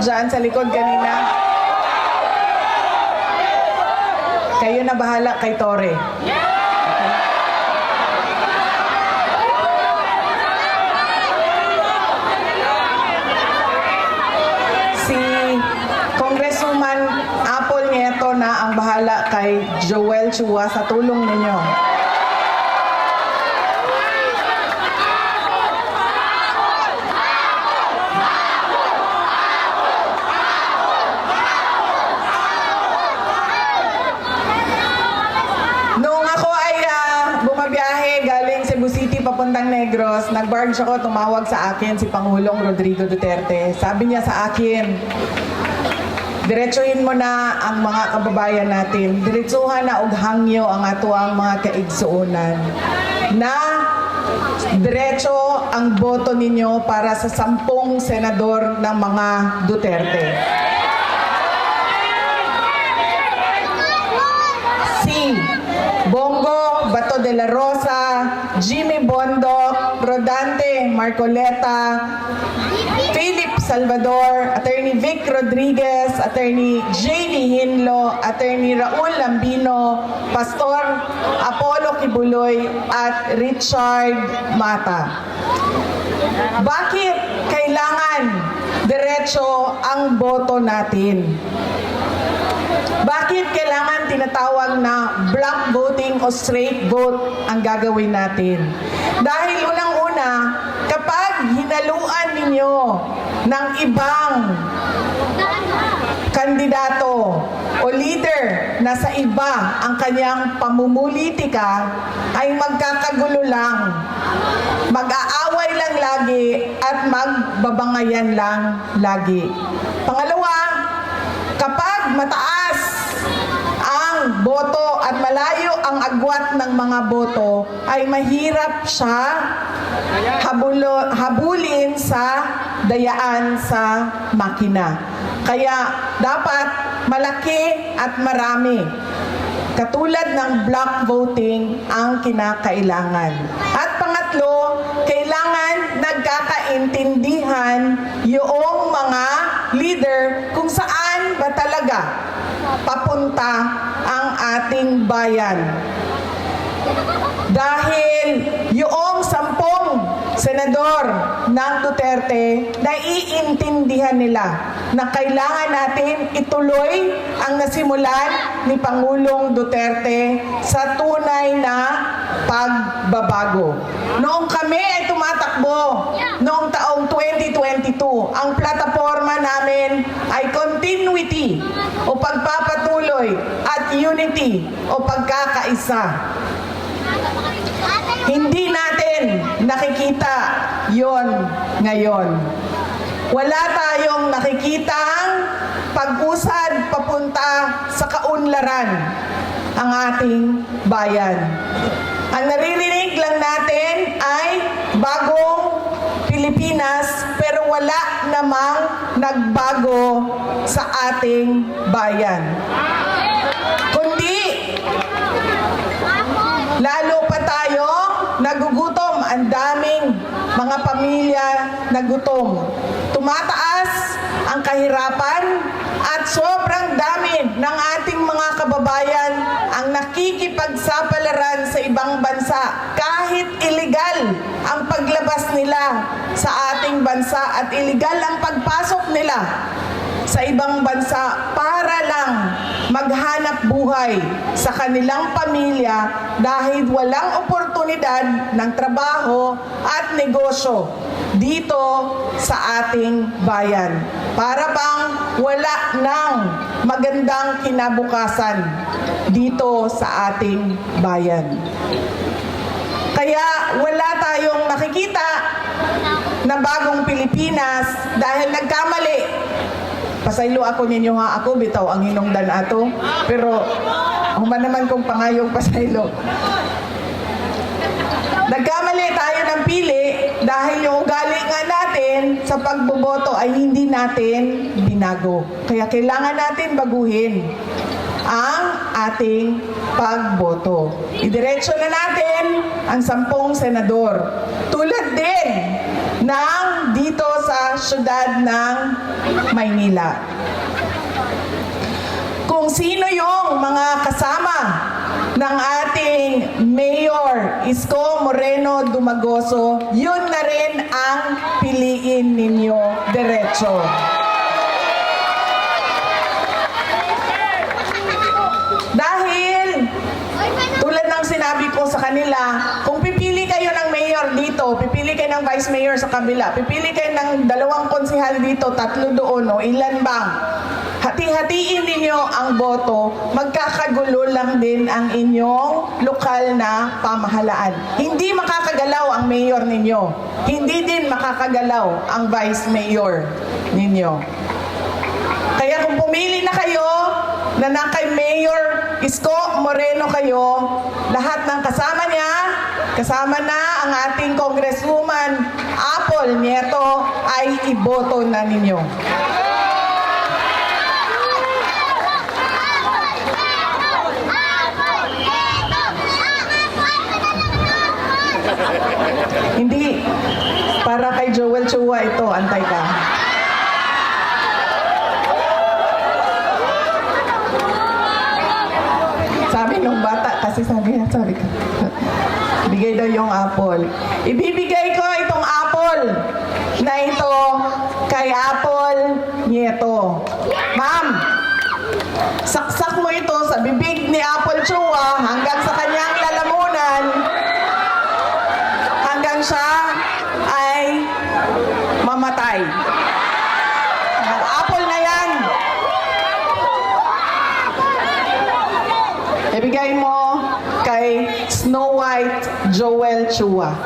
dyan sa likod kanina? Kayo na bahala kay Tore. Si Congresswoman Apple Nieto na ang bahala kay Joel Chua sa tulong ninyo. Nag-barge ako, tumawag sa akin si Pangulong Rodrigo Duterte. Sabi niya sa akin, Diretsuhin mo na ang mga kababayan natin. Diretsuhan na og hangyo ang ato ang mga kaigsuonan. Na diretso ang boto ninyo para sa sampung senador ng mga Duterte. Si Bato de la Rosa, Jimmy Bondo, Rodante Marcoleta, Philip Salvador, Attorney Vic Rodriguez, Attorney Jamie Hinlo, Attorney Raul Lambino, Pastor Apollo Kibuloy, at Richard Mata. Bakit kailangan diretso ang boto natin? Bakit kailangan tinatawag na block voting o straight vote ang gagawin natin? Dahil unang-una, kapag hinaluan ninyo ng ibang kandidato o leader na sa iba ang kanyang pamumulitika ay magkakagulo lang. Mag-aaway lang lagi at magbabangayan lang lagi. Pangalawa, kapag mataas at malayo ang agwat ng mga boto, ay mahirap siya habulo, habulin sa dayaan sa makina. Kaya dapat malaki at marami. Katulad ng block voting ang kinakailangan. At pangatlo, kailangan nagkakaintindihan yung mga leader kung saan ba talaga papunta ating bayan. Dahil yung sampung senador ng Duterte, naiintindihan nila na kailangan natin ituloy ang nasimulan ni Pangulong Duterte sa tunay na pagbabago. Noong kami ay tumatakbo, noong taong 2022, ang plataforma namin ay continuity o pagpapatuloy at unity o pagkakaisa. Hindi natin nakikita yon ngayon. Wala tayong nakikitang pag-usad papunta sa kaunlaran ang ating bayan. Ang naririnig lang natin ay bagong Pilipinas pero wala namang nagbago sa ating bayan. Kundi Lalo pa tayo nagugutom. Ang daming mga pamilya nagutom. Tumataas ang kahirapan at sobrang dami ng ating mga kababayan ang nakikipagsapalaran sa ibang bansa kahit illegal ang paglabas nila sa ating bansa at illegal ang pagpasok nila sa ibang bansa para lang maghanap buhay sa kanilang pamilya dahil walang oportunidad ng trabaho at negosyo dito sa ating bayan. Para bang wala ng magandang kinabukasan dito sa ating bayan. Kaya wala tayong nakikita na bagong Pilipinas dahil nagkamali Pasaylo ako ninyo nga ako, bitaw ang hinungdan ato. Pero, human naman kong pangayong pasaylo. Nagkamali tayo ng pili dahil yung ugali nga natin sa pagboboto ay hindi natin binago. Kaya kailangan natin baguhin ang ating pagboto. Idiretso na natin ang sampung senador. Tulad din ng dito sa syudad ng Maynila. Kung sino yung mga kasama ng ating Mayor Isko Moreno Dumagoso, yun na rin ang piliin ninyo diretso. Dahil tulad ng sinabi ko sa kanila, kung pipili kayo ng mayor dito, pipili kayo ng vice mayor sa kabila, pipili kayo ng dalawang konsihal dito, tatlo doon, o ilan bang? Hati-hatiin ninyo ang boto, magkakagulo lang din ang inyong lokal na pamahalaan. Hindi makakagalaw ang mayor ninyo. Hindi din makakagalaw ang vice mayor ninyo. Kaya kung pumili na kayo na na kay Mayor Isko Moreno kayo, lahat ng kasama niya, kasama na ang ating Congresswoman Apple Nieto ay iboto na ninyo. Hindi. Para kay Joel Chua ito, antay ka. Sabi nung bata, kasi sabi niya, sabi ko, bigay daw yung apple. Ibibigay ko itong apple na ito kay Apple Nieto. Ma'am, saksak mo ito sa bibig ni Apple Chua hanggang sa kanyang lalamunan hanggang siya ay mamatay. Ang apple na yan, ibigay mo kay Snow White Joel Chua.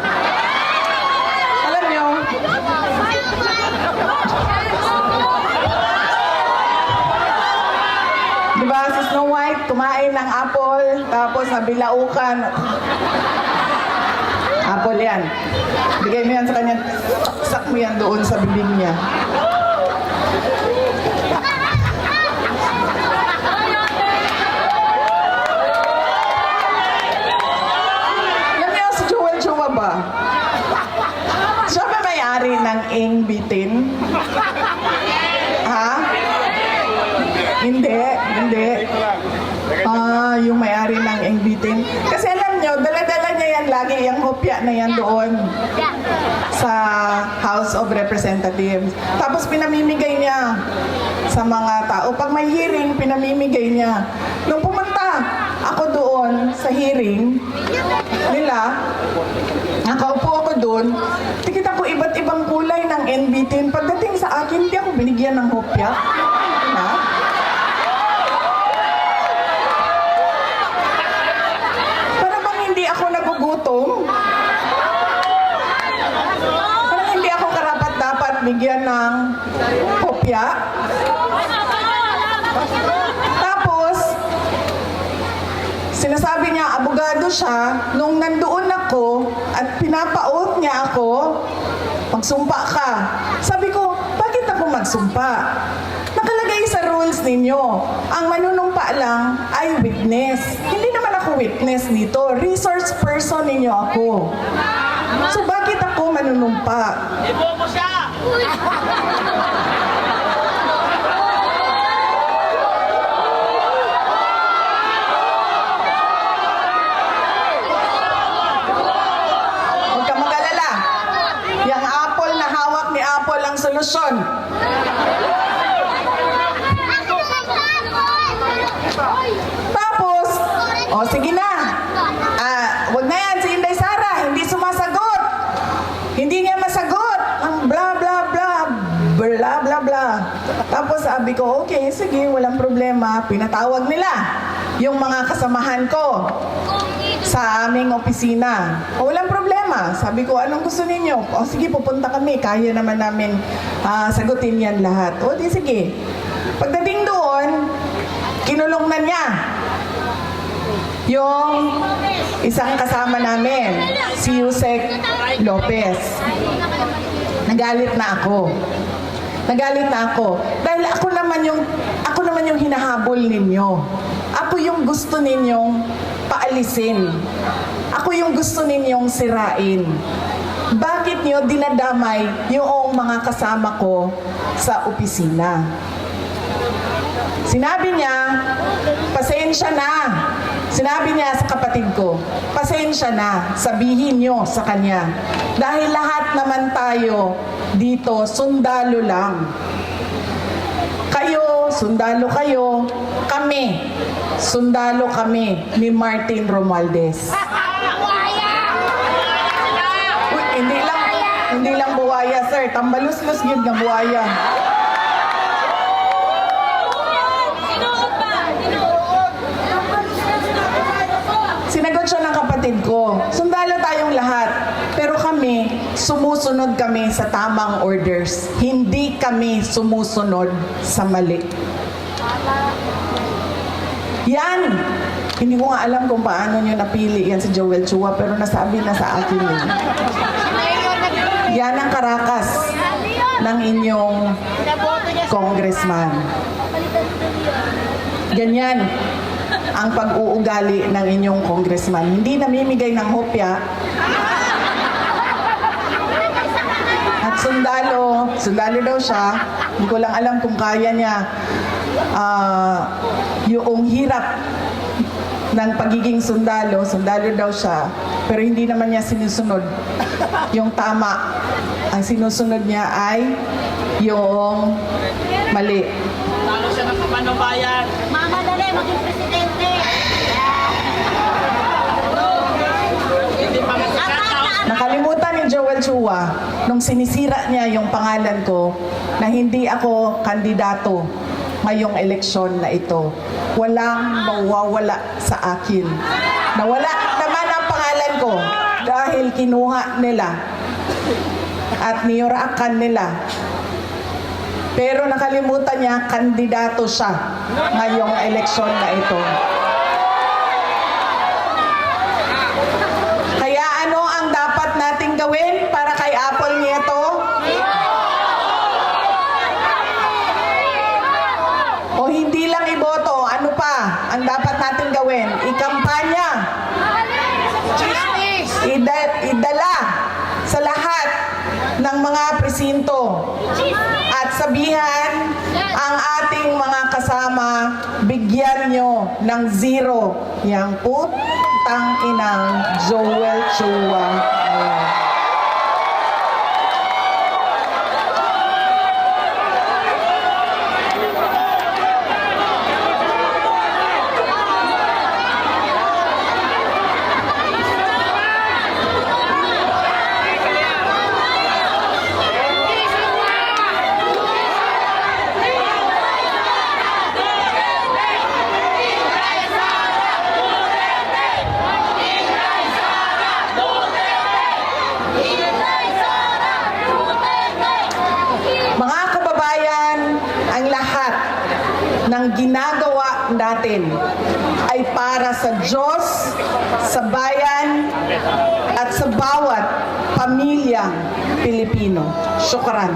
Alam nyo, di ba si Snow White kumain ng apple, tapos nabilaukan. Apple yan. Bigay mo yan sa kanya, sak mo yan doon sa bibig niya. Yan lagi, yung hopya na yan doon sa House of Representatives. Tapos pinamimigay niya sa mga tao. Pag may hearing, pinamimigay niya. Nung pumunta ako doon sa hearing nila, nakaupo ako doon, tikita ko iba't ibang kulay ng NBT. Pagdating sa akin, hindi ako binigyan ng hopya. Ha? Para bang hindi ako nagugutom? Parang hindi ako bigyan ng kopya. Tapos, sinasabi niya, abogado siya, nung nandoon ako at pinapaot niya ako, magsumpa ka. Sabi ko, bakit ako magsumpa? Nakalagay sa rules ninyo, ang manunumpa lang ay witness. Hindi naman ako witness dito, resource person ninyo ako. So bakit ako manunumpa? Ibobo siya! Huwag ka mag-alala. Yung apple na hawak ni Apple ang solusyon. Tapos, o oh, sige na. Ah, wag na yan si Inday Sara, hindi sumasagot. Hindi niya masagot. Ang bla bla bla, bla bla bla. Tapos sabi ko, okay, sige, walang problema. Pinatawag nila yung mga kasamahan ko sa aming opisina. O, walang problema. Sabi ko, anong gusto ninyo? O sige, pupunta kami. Kaya naman namin ah, sagutin yan lahat. O di sige. Pagdating doon, kinulong na niya yung isang kasama namin, si Yusek Lopez. Nagalit na ako. Nagalit na ako. Dahil ako naman yung ako naman yung hinahabol ninyo. Ako yung gusto ninyong paalisin. Ako yung gusto ninyong sirain. bakit nyo dinadamay yung mga kasama ko sa opisina? Sinabi niya, pasensya na. Sinabi niya sa kapatid ko, pasensya na, sabihin niyo sa kanya. Dahil lahat naman tayo dito, sundalo lang. Kayo, sundalo kayo, kami, sundalo kami ni Martin Romualdez. Uy, hindi lang, hindi lang buwaya, sir. Tambalus-lus yun na buwaya. Sinagot siya ng kapatid ko, sundalo tayong lahat. Pero kami, sumusunod kami sa tamang orders. Hindi kami sumusunod sa mali. Yan! Hindi ko nga alam kung paano nyo napili yan si Joel Chua, pero nasabi na sa akin yun. Yan ang karakas ng inyong congressman. Ganyan ang pag-uugali ng inyong congressman. Hindi namimigay ng hopya. At sundalo, sundalo daw siya. Hindi ko lang alam kung kaya niya ah, yung hirap ng pagiging sundalo. Sundalo daw siya. Pero hindi naman niya sinusunod yung tama. Ang sinusunod niya ay yung mali. Talo siya ng kapanabayan. Mama, dali, maging presidente. Hindi pa Apat na anak. Nakalimutan ni Chua nung sinisira niya yung pangalan ko na hindi ako kandidato ngayong eleksyon na ito. Walang mawawala sa akin. Nawala naman ang pangalan ko dahil kinuha nila at niyuraakan nila. Pero nakalimutan niya, kandidato siya ngayong eleksyon na ito. Kaya ano ang dapat nating gawin para kay Apple Nieto? O hindi lang iboto, ano pa ang dapat nating gawin? Ikampanya. Ida- idala sa lahat ng mga presinto at sabihan ang ating mga kasama, bigyan nyo ng zero yang putang inang Joel Chua. Ayan. ng ginagawa natin ay para sa Diyos, sa bayan, at sa bawat pamilyang Pilipino. Syukran.